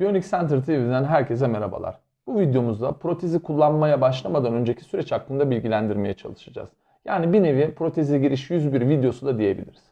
Bionic Center TV'den herkese merhabalar. Bu videomuzda protezi kullanmaya başlamadan önceki süreç hakkında bilgilendirmeye çalışacağız. Yani bir nevi proteze giriş 101 videosu da diyebiliriz.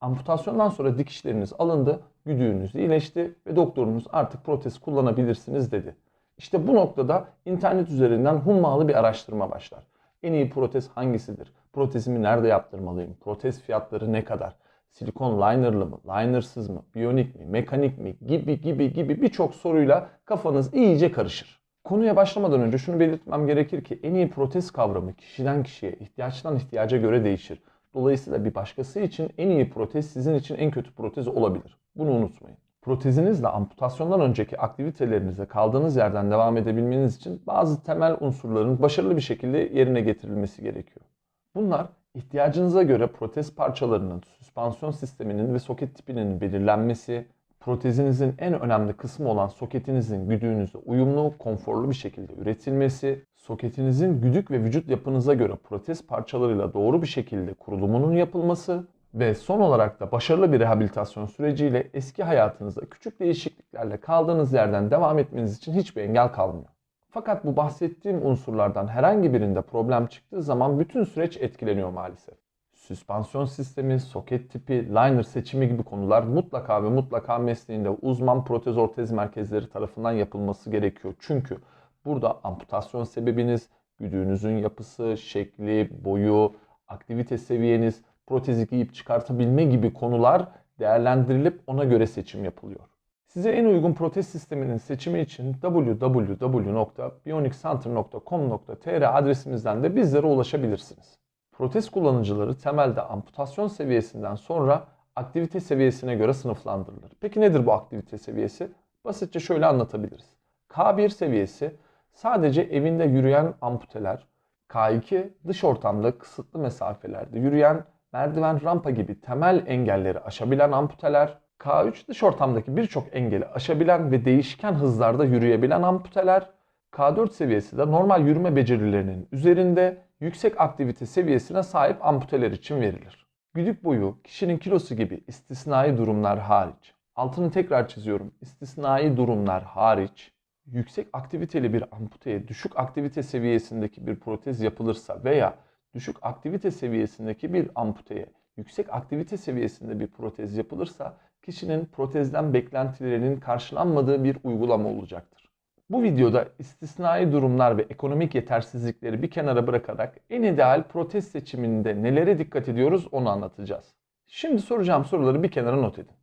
Amputasyondan sonra dikişleriniz alındı, güdüğünüz iyileşti ve doktorunuz artık protez kullanabilirsiniz dedi. İşte bu noktada internet üzerinden hummalı bir araştırma başlar. En iyi protez hangisidir? Protezimi nerede yaptırmalıyım? Protez fiyatları ne kadar? Silikon linerlı mı, linersız mı, biyonik mi, mekanik mi gibi gibi gibi birçok soruyla kafanız iyice karışır. Konuya başlamadan önce şunu belirtmem gerekir ki en iyi protez kavramı kişiden kişiye, ihtiyaçtan ihtiyaca göre değişir. Dolayısıyla bir başkası için en iyi protez sizin için en kötü protez olabilir. Bunu unutmayın. Protezinizle amputasyondan önceki aktivitelerinize kaldığınız yerden devam edebilmeniz için bazı temel unsurların başarılı bir şekilde yerine getirilmesi gerekiyor. Bunlar ihtiyacınıza göre protez parçalarının, süspansiyon sisteminin ve soket tipinin belirlenmesi, protezinizin en önemli kısmı olan soketinizin güdüğünüze uyumlu, konforlu bir şekilde üretilmesi, soketinizin güdük ve vücut yapınıza göre protez parçalarıyla doğru bir şekilde kurulumunun yapılması ve son olarak da başarılı bir rehabilitasyon süreciyle eski hayatınızda küçük değişikliklerle kaldığınız yerden devam etmeniz için hiçbir engel kalmıyor. Fakat bu bahsettiğim unsurlardan herhangi birinde problem çıktığı zaman bütün süreç etkileniyor maalesef. Süspansiyon sistemi, soket tipi, liner seçimi gibi konular mutlaka ve mutlaka mesleğinde uzman protez ortez merkezleri tarafından yapılması gerekiyor. Çünkü burada amputasyon sebebiniz, güdüğünüzün yapısı, şekli, boyu, aktivite seviyeniz, protezi giyip çıkartabilme gibi konular değerlendirilip ona göre seçim yapılıyor. Size en uygun protez sisteminin seçimi için www.bioniccenter.com.tr adresimizden de bizlere ulaşabilirsiniz. Protez kullanıcıları temelde amputasyon seviyesinden sonra aktivite seviyesine göre sınıflandırılır. Peki nedir bu aktivite seviyesi? Basitçe şöyle anlatabiliriz. K1 seviyesi sadece evinde yürüyen amputeler, K2 dış ortamda kısıtlı mesafelerde yürüyen merdiven, rampa gibi temel engelleri aşabilen amputeler, K3 dış ortamdaki birçok engeli aşabilen ve değişken hızlarda yürüyebilen amputeler, K4 seviyesi de normal yürüme becerilerinin üzerinde yüksek aktivite seviyesine sahip amputeler için verilir. Güdük boyu, kişinin kilosu gibi istisnai durumlar hariç, altını tekrar çiziyorum, istisnai durumlar hariç, yüksek aktiviteli bir amputeye düşük aktivite seviyesindeki bir protez yapılırsa veya düşük aktivite seviyesindeki bir amputeye yüksek aktivite seviyesinde bir protez yapılırsa kişinin protezden beklentilerinin karşılanmadığı bir uygulama olacaktır. Bu videoda istisnai durumlar ve ekonomik yetersizlikleri bir kenara bırakarak en ideal protez seçiminde nelere dikkat ediyoruz onu anlatacağız. Şimdi soracağım soruları bir kenara not edin.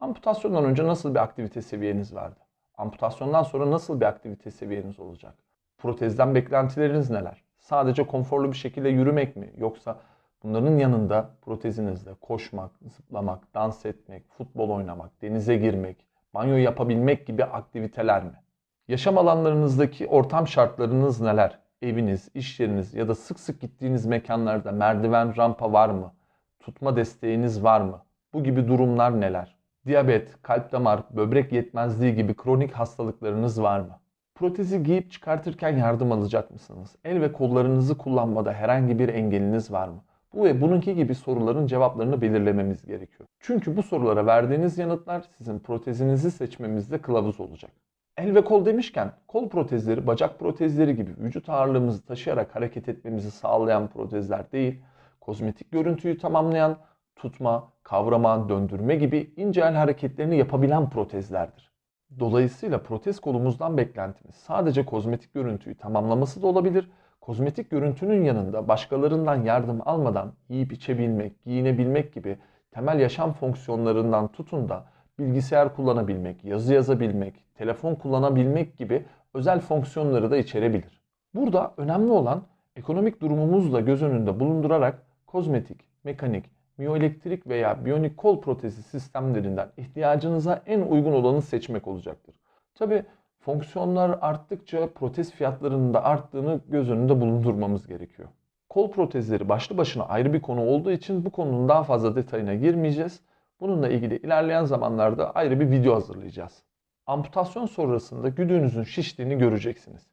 Amputasyondan önce nasıl bir aktivite seviyeniz vardı? Amputasyondan sonra nasıl bir aktivite seviyeniz olacak? Protezden beklentileriniz neler? Sadece konforlu bir şekilde yürümek mi? Yoksa bunların yanında protezinizle koşmak, zıplamak, dans etmek, futbol oynamak, denize girmek, banyo yapabilmek gibi aktiviteler mi? Yaşam alanlarınızdaki ortam şartlarınız neler? Eviniz, iş yeriniz ya da sık sık gittiğiniz mekanlarda merdiven, rampa var mı? Tutma desteğiniz var mı? Bu gibi durumlar neler? Diyabet, kalp damar, böbrek yetmezliği gibi kronik hastalıklarınız var mı? Protezi giyip çıkartırken yardım alacak mısınız? El ve kollarınızı kullanmada herhangi bir engeliniz var mı? Bu ve bununki gibi soruların cevaplarını belirlememiz gerekiyor. Çünkü bu sorulara verdiğiniz yanıtlar sizin protezinizi seçmemizde kılavuz olacak. El ve kol demişken kol protezleri, bacak protezleri gibi vücut ağırlığımızı taşıyarak hareket etmemizi sağlayan protezler değil, kozmetik görüntüyü tamamlayan, tutma, kavrama, döndürme gibi ince el hareketlerini yapabilen protezlerdir. Dolayısıyla protez kolumuzdan beklentimiz sadece kozmetik görüntüyü tamamlaması da olabilir. Kozmetik görüntünün yanında başkalarından yardım almadan yiyip içebilmek, giyinebilmek gibi temel yaşam fonksiyonlarından tutun da bilgisayar kullanabilmek, yazı yazabilmek, telefon kullanabilmek gibi özel fonksiyonları da içerebilir. Burada önemli olan ekonomik durumumuzla göz önünde bulundurarak kozmetik, mekanik, miyoelektrik veya biyonik kol protezi sistemlerinden ihtiyacınıza en uygun olanı seçmek olacaktır. Tabi fonksiyonlar arttıkça protez fiyatlarının da arttığını göz önünde bulundurmamız gerekiyor. Kol protezleri başlı başına ayrı bir konu olduğu için bu konunun daha fazla detayına girmeyeceğiz. Bununla ilgili ilerleyen zamanlarda ayrı bir video hazırlayacağız. Amputasyon sonrasında güdüğünüzün şiştiğini göreceksiniz.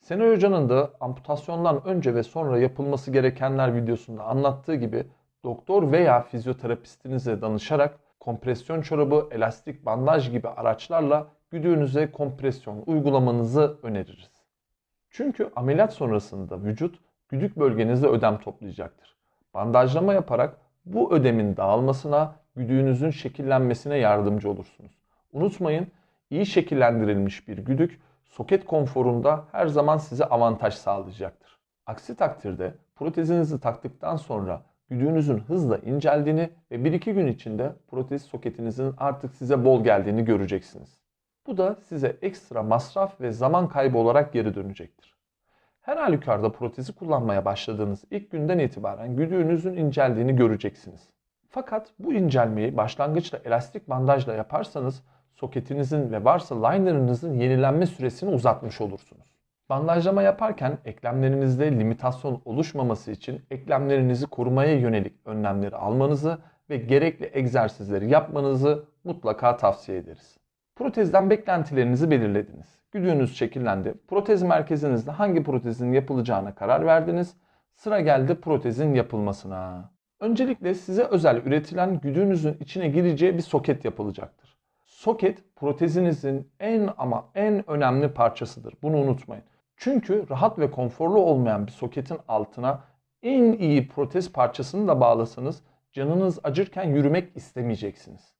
Senay Hoca'nın da amputasyondan önce ve sonra yapılması gerekenler videosunda anlattığı gibi doktor veya fizyoterapistinize danışarak kompresyon çorabı, elastik bandaj gibi araçlarla güdüğünüze kompresyon uygulamanızı öneririz. Çünkü ameliyat sonrasında vücut güdük bölgenizde ödem toplayacaktır. Bandajlama yaparak bu ödemin dağılmasına, güdüğünüzün şekillenmesine yardımcı olursunuz. Unutmayın, iyi şekillendirilmiş bir güdük soket konforunda her zaman size avantaj sağlayacaktır. Aksi takdirde protezinizi taktıktan sonra güdüğünüzün hızla inceldiğini ve 1-2 gün içinde protez soketinizin artık size bol geldiğini göreceksiniz. Bu da size ekstra masraf ve zaman kaybı olarak geri dönecektir. Her halükarda protezi kullanmaya başladığınız ilk günden itibaren güdüğünüzün inceldiğini göreceksiniz. Fakat bu incelmeyi başlangıçta elastik bandajla yaparsanız soketinizin ve varsa liner'ınızın yenilenme süresini uzatmış olursunuz. Bandajlama yaparken eklemlerinizde limitasyon oluşmaması için eklemlerinizi korumaya yönelik önlemleri almanızı ve gerekli egzersizleri yapmanızı mutlaka tavsiye ederiz. Protezden beklentilerinizi belirlediniz. Güdüğünüz şekillendi. Protez merkezinizde hangi protezin yapılacağına karar verdiniz. Sıra geldi protezin yapılmasına. Öncelikle size özel üretilen güdüğünüzün içine gireceği bir soket yapılacaktır. Soket protezinizin en ama en önemli parçasıdır. Bunu unutmayın. Çünkü rahat ve konforlu olmayan bir soketin altına en iyi protez parçasını da bağlasanız canınız acırken yürümek istemeyeceksiniz.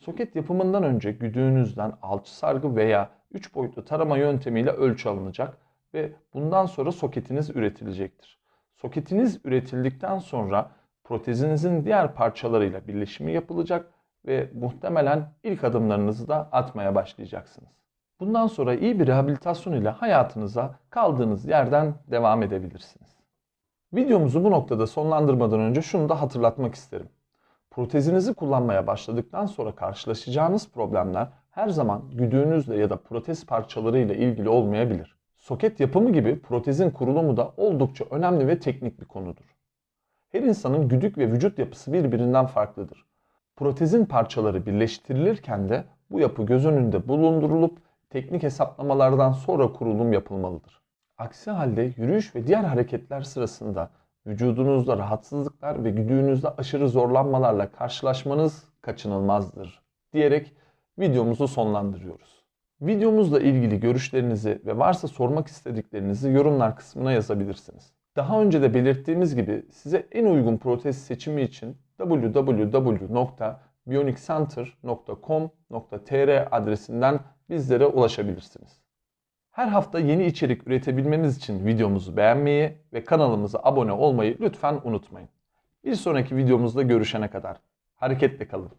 Soket yapımından önce güdüğünüzden alçı sargı veya 3 boyutlu tarama yöntemiyle ölçü alınacak ve bundan sonra soketiniz üretilecektir. Soketiniz üretildikten sonra protezinizin diğer parçalarıyla birleşimi yapılacak ve muhtemelen ilk adımlarınızı da atmaya başlayacaksınız. Bundan sonra iyi bir rehabilitasyon ile hayatınıza kaldığınız yerden devam edebilirsiniz. Videomuzu bu noktada sonlandırmadan önce şunu da hatırlatmak isterim. Protezinizi kullanmaya başladıktan sonra karşılaşacağınız problemler her zaman güdüğünüzle ya da protez parçalarıyla ilgili olmayabilir. Soket yapımı gibi protezin kurulumu da oldukça önemli ve teknik bir konudur. Her insanın güdük ve vücut yapısı birbirinden farklıdır. Protezin parçaları birleştirilirken de bu yapı göz önünde bulundurulup teknik hesaplamalardan sonra kurulum yapılmalıdır. Aksi halde yürüyüş ve diğer hareketler sırasında vücudunuzda rahatsızlıklar ve güdüğünüzde aşırı zorlanmalarla karşılaşmanız kaçınılmazdır diyerek videomuzu sonlandırıyoruz. Videomuzla ilgili görüşlerinizi ve varsa sormak istediklerinizi yorumlar kısmına yazabilirsiniz. Daha önce de belirttiğimiz gibi size en uygun protez seçimi için www.bioniccenter.com.tr adresinden bizlere ulaşabilirsiniz. Her hafta yeni içerik üretebilmemiz için videomuzu beğenmeyi ve kanalımıza abone olmayı lütfen unutmayın. Bir sonraki videomuzda görüşene kadar hareketle kalın.